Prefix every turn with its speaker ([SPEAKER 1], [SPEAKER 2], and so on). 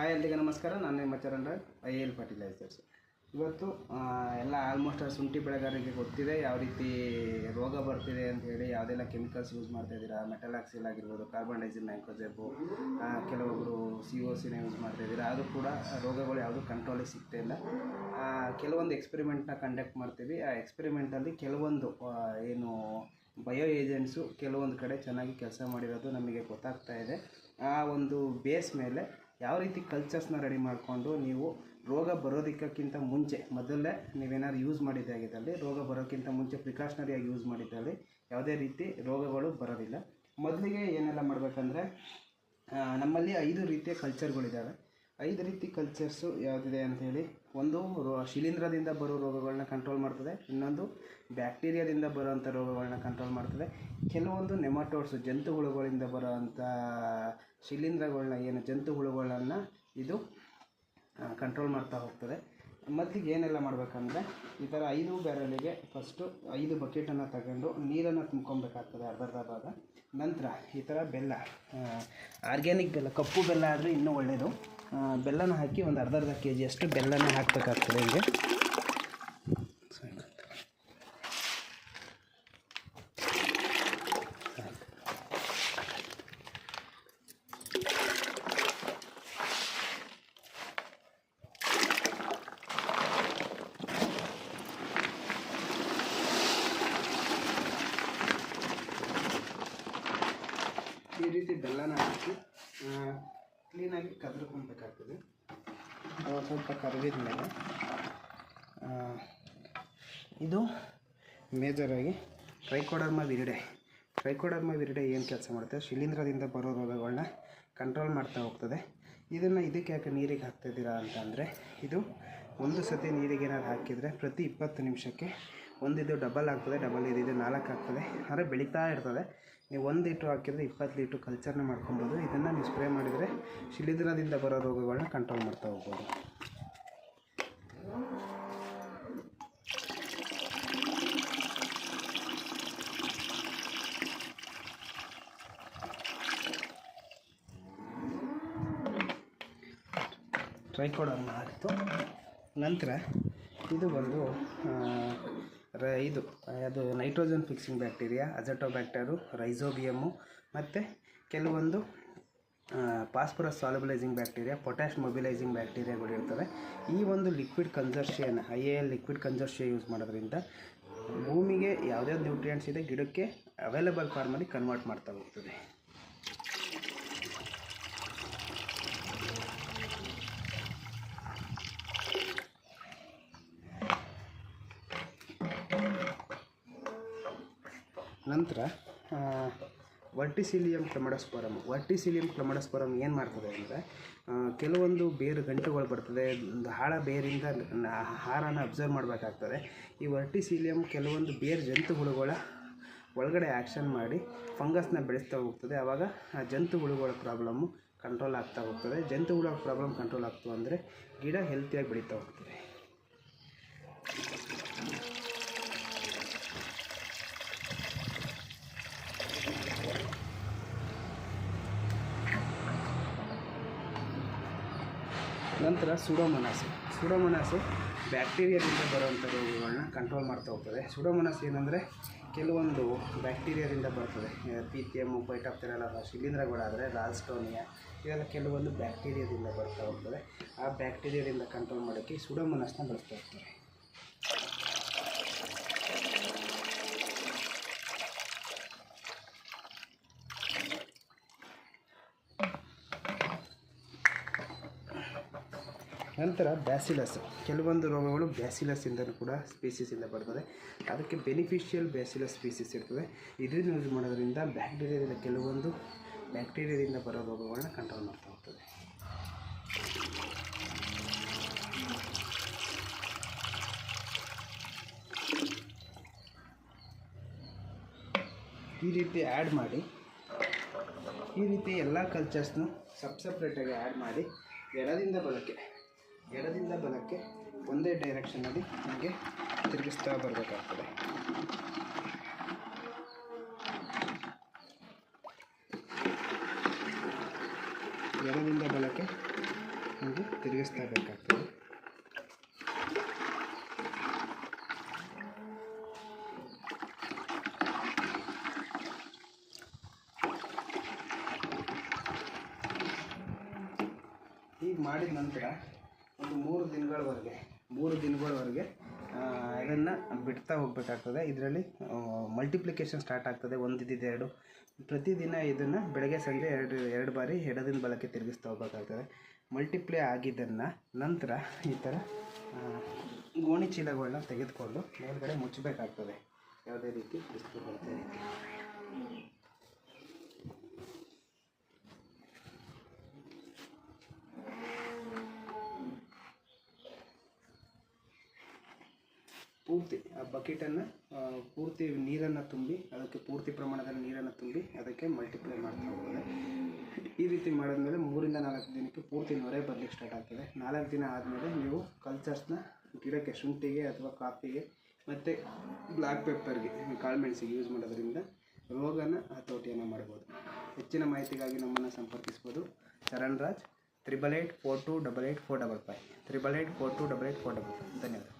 [SPEAKER 1] Hi ಅಲ್ಲಿಗೆ ನಮಸ್ಕಾರ. ನಾನು ನಿಮ್ಮ ಚರಣ್ ಐ ಎಲ್ ಫರ್ಟಿಲೈಸರ್ಸ್ ಇವತ್ತು ಎಲ್ಲ ಆಲ್ಮೋಸ್ಟ್ ಶುಂಠಿ ಬೆಳೆಗಾರರಿಗೆ ಗೊತ್ತಿದೆ ಯಾವ ರೀತಿ ರೋಗ ಬರ್ತಿದೆ ಅಂತ ಹೇಳಿ ಯಾವುದೆಲ್ಲ ಕೆಮಿಕಲ್ಸ್ ಯೂಸ್ ಮಾಡ್ತಾ ಇದ್ದೀರಾ ಮೆಟಲಾಕ್ಸಿಲ್ ಆಗಿರ್ಬೋದು ಕಾರ್ಬನ್ ಡೈಸಿಲ್ ನೈಕೋಜೆಬು ಕೆಲವೊಬ್ಬರು ಸಿ ಓ ಸಿನ ಯೂಸ್ ಮಾಡ್ತಾ ಇದ್ದೀರಾ ಅದು ಕೂಡ ರೋಗಗಳು ಯಾವುದೂ ಕಂಟ್ರೋಲಿಗೆ ಸಿಗ್ತಾ ಇಲ್ಲ. ಕೆಲವೊಂದು ಎಕ್ಸ್ಪೆರಿಮೆಂಟ್ನ ಕಂಡಕ್ಟ್ ಮಾಡ್ತೀವಿ. ಆ ಎಕ್ಸ್ಪೆರಿಮೆಂಟಲ್ಲಿ ಕೆಲವೊಂದು ಏನು ಬಯೋ ಏಜೆಂಟ್ಸು ಕೆಲವೊಂದು ಕಡೆ ಚೆನ್ನಾಗಿ ಕೆಲಸ ಮಾಡಿರೋದು ನಮಗೆ ಗೊತ್ತಾಗ್ತಾ ಇದೆ. ಆ ಒಂದು ಬೇಸ್ ಮೇಲೆ ಯಾವ ರೀತಿ ಕಲ್ಚರ್ಸ್ನ ರೆಡಿ ಮಾಡಿಕೊಂಡು ನೀವು ರೋಗ ಬರೋದಕ್ಕಿಂತ ಮುಂಚೆ, ಮೊದಲೇ ನೀವೇನಾದ್ರು ಯೂಸ್ ಮಾಡಿದ್ದಾಗಿದ್ದಲ್ಲಿ ರೋಗ ಬರೋಕ್ಕಿಂತ ಮುಂಚೆ ಪ್ರಿಕಾಷನರಿಯಾಗಿ ಯೂಸ್ ಮಾಡಿದ್ದಲ್ಲಿ ಯಾವುದೇ ರೀತಿ ರೋಗಗಳು ಬರೋದಿಲ್ಲ. ಮೊದಲಿಗೆ ಏನೆಲ್ಲ ಮಾಡಬೇಕಂದ್ರೆ ನಮ್ಮಲ್ಲಿ ಐದು ರೀತಿಯ ಕಲ್ಚರ್ಗಳಿದ್ದಾವೆ ಐದು ರೀತಿ ಕಲ್ಚರ್ಸು ಯಾವುದಿದೆ ಅಂಥೇಳಿ ಒಂದು ರೋ, ಶಿಲೀಂಧ್ರದಿಂದ ಬರೋ ರೋಗಗಳನ್ನ ಕಂಟ್ರೋಲ್ ಮಾಡ್ತದೆ, ಇನ್ನೊಂದು ಬ್ಯಾಕ್ಟೀರಿಯಾದಿಂದ ಬರೋವಂಥ ರೋಗಗಳನ್ನ ಕಂಟ್ರೋಲ್ ಮಾಡ್ತದೆ. ಕೆಲವೊಂದು ನೆಮಟೋಡ್ಸು ಜಂತುಹುಳುಗಳಿಂದ ಬರೋವಂಥ ಶಿಲೀಂಧ್ರಗಳನ್ನ ಏನು ಜಂತುಹುಳುಗಳನ್ನು ಇದು ಕಂಟ್ರೋಲ್ ಮಾಡ್ತಾ ಹೋಗ್ತದೆ. ಮೊದಲಿಗೆ ಏನೆಲ್ಲ ಮಾಡಬೇಕಂದ್ರೆ, ಈ ಥರ ಐದು ಬ್ಯಾರಲಿಗೆ ಫಸ್ಟು ಐದು ಬಕೆಟನ್ನು ತಗೊಂಡು ನೀರನ್ನು ತುಂಬ್ಕೊಬೇಕಾಗ್ತದೆ ಅರ್ಧರ್ಧ ಅರ್ಧ ಭಾಗ. ನಂತರ ಈ ಥರ ಬೆಲ್ಲ ಆರ್ಗ್ಯಾನಿಕ್ ಬೆಲ್ಲ, ಕಪ್ಪು ಬೆಲ್ಲ ಆದರೆ ಇನ್ನೂ ಒಳ್ಳೆಯದು ಬೆಲ್ಲನ ಹಾಕಿ ಒಂದು ಅರ್ಧ ಅರ್ಧ ಕೆ ಜಿಯಷ್ಟು ಬೆಲ್ಲನ ಹಾಕಬೇಕಾಗ್ತದೆ ಹಿಂಗೆ. ರೀತಿ ಬೆಲ್ಲನ ಹಾಕಿ ಕ್ಲೀನಾಗಿ ಕದ್ರಕೊಳ್ಬೇಕಾಗ್ತದೆ. ಅವಾಗ ಸ್ವಲ್ಪ ಕರಗಿದ ಮೇಲೆ ಇದು ಮೇಜರಾಗಿ ಟ್ರೈಕೋಡರ್ಮ ವಿರಿಡೆ. ಟ್ರೈಕೋಡರ್ಮ ವಿರಿಡೆ ಏನು ಕೆಲಸ ಮಾಡುತ್ತೆ? ಶಿಲೀಂಧ್ರದಿಂದ ಬರೋ ರೋಗಗಳನ್ನ ಕಂಟ್ರೋಲ್ ಮಾಡ್ತಾ ಹೋಗ್ತದೆ. ಇದನ್ನು ಇದಕ್ಕೆ ಯಾಕೆ ನೀರಿಗೆ ಹಾಕ್ತಿದ್ದೀರಾ ಅಂತ ಅಂದರೆ, ಇದು ಒಂದು ಸತಿ ನೀರಿಗೆ ಏನಾದ್ರು ಹಾಕಿದರೆ ಪ್ರತಿ ಇಪ್ಪತ್ತು ನಿಮಿಷಕ್ಕೆ ಒಂದಿದು ಡಬಲ್ ಆಗ್ತದೆ ಡಬಲ್ ಇದಿದು ನಾಲ್ಕು ಆಗ್ತದೆ. ಅಂದರೆ ಬೆಳೀತಾ ಇರ್ತದೆ. ನೀವು ಒಂದು ಲೀಟ್ರ್ ಹಾಕಿದರೆ ಇಪ್ಪತ್ತು ಲೀಟ್ರ್ ಕಲ್ಚರ್ನ ಮಾಡ್ಕೊಬೋದು. ಇದನ್ನು ನೀವು ಸ್ಪ್ರೇ ಮಾಡಿದರೆ ಶಿಲೀಂಧ್ರದಿಂದ ಬರೋ ರೋಗಗಳನ್ನ ಕಂಟ್ರೋಲ್ ಮಾಡ್ತಾ ಹೋಗ್ಬೋದು. ಟ್ರೈಕೋಡರ್ಮ ಆಯಿತು. ನಂತರ ಇದು ಬಂದು ಇದು, ಅದು nitrogen fixing bacteria azotobacter rhizobium ಮತ್ತು ಕೆಲವೊಂದು phosphorus solubilizing bacteria potash mobilizing ಬ್ಯಾಕ್ಟೀರಿಯಾಗಳು ಇರ್ತವೆ. ಈ ಒಂದು liquid consortium I A L liquid consortia use ಮಾಡೋದ್ರಿಂದ ಭೂಮಿಗೆ ಯಾವುದ್ಯಾವ್ದು ನ್ಯೂಟ್ರಿಯೆಂಟ್ಸ್ ಇದೆ, ಗಿಡಕ್ಕೆ ಅವೈಲೇಬಲ್ ಫಾರ್ಮಲ್ಲಿ ಕನ್ವರ್ಟ್ ಮಾಡ್ತಾ ಹೋಗ್ತದೆ. ನಂತರ ವರ್ಟಿಸಿಲಿಯಂ ಕ್ಲಮಡಸ್ಪರಮ್ ವರ್ಟಿಸಿಲಿಯಂ ಕ್ಲಮಡಸ್ಪರಮ್ ಏನು ಮಾಡ್ತದೆ ಅಂದರೆ ಕೆಲವೊಂದು ಬೇರು ಗಂಟುಗಳು ಬರ್ತದೆ, ಒಂದು ಹಾಳ ಬೇರಿಂದ ಹಾರನ ಆಹಾರನ ಅಬ್ಸರ್ವ್ ಮಾಡಬೇಕಾಗ್ತದೆ. ಈ ವರ್ಟಿಸಿಲಿಯಂ ಕೆಲವೊಂದು ಬೇರು ಜಂತುಹುಳುಗಳ ಒಳಗಡೆ ಆ್ಯಕ್ಷನ್ ಮಾಡಿ ಫಂಗಸ್ನ ಬೆಳೆಸ್ತಾ ಹೋಗ್ತದೆ. ಆವಾಗ ಆ ಜಂತುಹುಳುಗಳ ಪ್ರಾಬ್ಲಮ್ಮು ಕಂಟ್ರೋಲ್ ಆಗ್ತಾ ಹೋಗ್ತದೆ. ಜಂತುಹುಳ ಪ್ರಾಬ್ಲಮ್ ಕಂಟ್ರೋಲ್ ಆಗ್ತು ಅಂದರೆ ಗಿಡ ಹೆಲ್ತಿಯಾಗಿ ಬೆಳೀತಾ ಹೋಗ್ತದೆ. ನಂತರ ಸುಡೋಮನಾಸು. ಸುಡೋಮನಾಸು ಬ್ಯಾಕ್ಟೀರಿಯಾದಿಂದ ಬರುವಂಥ ರೋಗಗಳನ್ನ ಕಂಟ್ರೋಲ್ ಮಾಡ್ತಾ ಹೋಗ್ತದೆ. ಸುಡೋಮನಾಸ್ ಏನಂದರೆ ಕೆಲವೊಂದು ಬ್ಯಾಕ್ಟೀರಿಯಾದಿಂದ ಬರ್ತದೆ. ಪಿ ಟಿ ಎಮ್ಮು ಪೈಟಾಪ್ತೆರಲ್ಲ ಶಿಲೀಂಧ್ರಗಳಾದರೆ ರಾಲ್ಸ್ಟೋನಿಯಾ ಇವೆಲ್ಲ ಕೆಲವೊಂದು ಬ್ಯಾಕ್ಟೀರಿಯಾದಿಂದ ಬರ್ತಾ ಹೋಗ್ತದೆ. ಆ ಬ್ಯಾಕ್ಟೀರಿಯಾದಿಂದ ಕಂಟ್ರೋಲ್ ಮಾಡೋಕ್ಕೆ ಸುಡೋಮನಸ್ನ ಬಳಸ್ತಾ ಹೋಗ್ತಾರೆ. ನಂತರ ಬ್ಯಾಸಿಲಸ್. ಕೆಲವೊಂದು ರೋಗಗಳು ಬ್ಯಾಸಿಲಸ್ಸಿಂದಲೂ ಕೂಡ ಸ್ಪೀಸೀಸಿಂದ ಬರ್ತದೆ. ಅದಕ್ಕೆ ಬೆನಿಫಿಷಿಯಲ್ ಬ್ಯಾಸಿಲಸ್ ಸ್ಪೀಸಿಸ್ ಇರ್ತದೆ. ಇದನ್ನು ಯೂಸ್ ಮಾಡೋದ್ರಿಂದ ಬ್ಯಾಕ್ಟೀರಿಯಾದಿಂದ ಕೆಲವೊಂದು ಬ್ಯಾಕ್ಟೀರಿಯಾದಿಂದ ಬರೋ ರೋಗಗಳನ್ನ ಕಂಟ್ರೋಲ್ ಮಾಡ್ತಾ ಹೋಗ್ತದೆ. ಈ ರೀತಿ ಆ್ಯಡ್ ಮಾಡಿ, ಈ ರೀತಿ ಎಲ್ಲ ಕಲ್ಚರ್ಸ್ನು ಸಪ್ರೇಟಾಗಿ ಆ್ಯಡ್ ಮಾಡಿ ಎಡದಿಂದ ಬಲಕ್ಕೆ ಎಡದಿಂದ ಬಲಕ್ಕೆ ಒಂದೇ ಡೈರೆಕ್ಷನಲ್ಲಿ ನಮಗೆ ತಿರುಗಿಸ್ತಾ ಬರಬೇಕಾಗ್ತದೆ. ಎಡದಿಂದ ಬಲಕ್ಕೆ ನಮಗೆ ತಿರುಗಿಸ್ತಾ ಬೇಕಾಗ್ತದೆ. ಹೀಗೆ ಮಾಡಿದ ನಂತರ ಒಂದು ಮೂರು ದಿನಗಳವರೆಗೆ ಮೂರು ದಿನಗಳವರೆಗೆ ಅದನ್ನು ಬಿಡ್ತಾ ಹೋಗಬೇಕಾಗ್ತದೆ. ಇದರಲ್ಲಿ ಮಲ್ಟಿಪ್ಲಿಕೇಶನ್ ಸ್ಟಾರ್ಟ್ ಆಗ್ತದೆ. ಒಂದಿದ್ದು ಎರಡು. ಪ್ರತಿದಿನ ಇದನ್ನು ಬೆಳಗ್ಗೆ, ಸಂಜೆ ಎರಡು ಎರಡು ಬಾರಿ ಎಡದಿಂದ ಬಳಕೆ ತಿರುಗಿಸ್ತಾ ಹೋಗಬೇಕಾಗ್ತದೆ. ಮಲ್ಟಿಪ್ಲೈ ಆಗಿದ್ದನ್ನು ನಂತರ ಈ ಥರ ಗೋಣಿ ಚೀಲಗಳನ್ನ ತೆಗೆದುಕೊಂಡು ಮೇಲ್ಗಡೆ ಮುಚ್ಚಬೇಕಾಗ್ತದೆ. ಯಾವುದೇ ರೀತಿ, ಬಿಸಿಲು ಪೂರ್ತಿ, ಆ ಬಕೆಟನ್ನು ಪೂರ್ತಿ ನೀರನ್ನು ತುಂಬಿ, ಅದಕ್ಕೆ ಪೂರ್ತಿ ಪ್ರಮಾಣದಲ್ಲಿ ನೀರನ್ನು ತುಂಬಿ, ಅದಕ್ಕೆ ಮಲ್ಟಿಪ್ಲೈ ಮಾಡ್ತಾ ಹೋಗ್ತದೆ. ಈ ರೀತಿ ಮಾಡಿದ್ಮೇಲೆ ಮೂರಿಂದ ನಾಲ್ಕು ದಿನಕ್ಕೆ ಪೂರ್ತಿ ನೊರೆ ಬರಲಿಕ್ಕೆ ಸ್ಟಾರ್ಟ್ ಆಗ್ತದೆ. ನಾಲ್ಕು ದಿನ ಆದಮೇಲೆ ನೀವು ಕಲ್ಚರ್ಸ್ನ ಗಿಡಕ್ಕೆ, ಶುಂಠಿಗೆ ಅಥವಾ ಕಾಫಿಗೆ ಮತ್ತು ಬ್ಲ್ಯಾಕ್ ಪೆಪ್ಪರ್ಗೆ ಕಾಳುಮೆಣಸಿಗೆ ಯೂಸ್ ಮಾಡೋದ್ರಿಂದ ರೋಗನ ಹತೋಟಿಯನ್ನು ಮಾಡ್ಬೋದು. ಹೆಚ್ಚಿನ ಮಾಹಿತಿಗಾಗಿ ನಮ್ಮನ್ನು ಸಂಪರ್ಕಿಸ್ಬೋದು. Charan Raj triple eight four two double eight four double five triple eight four two double eight four double five ಧನ್ಯವಾದ.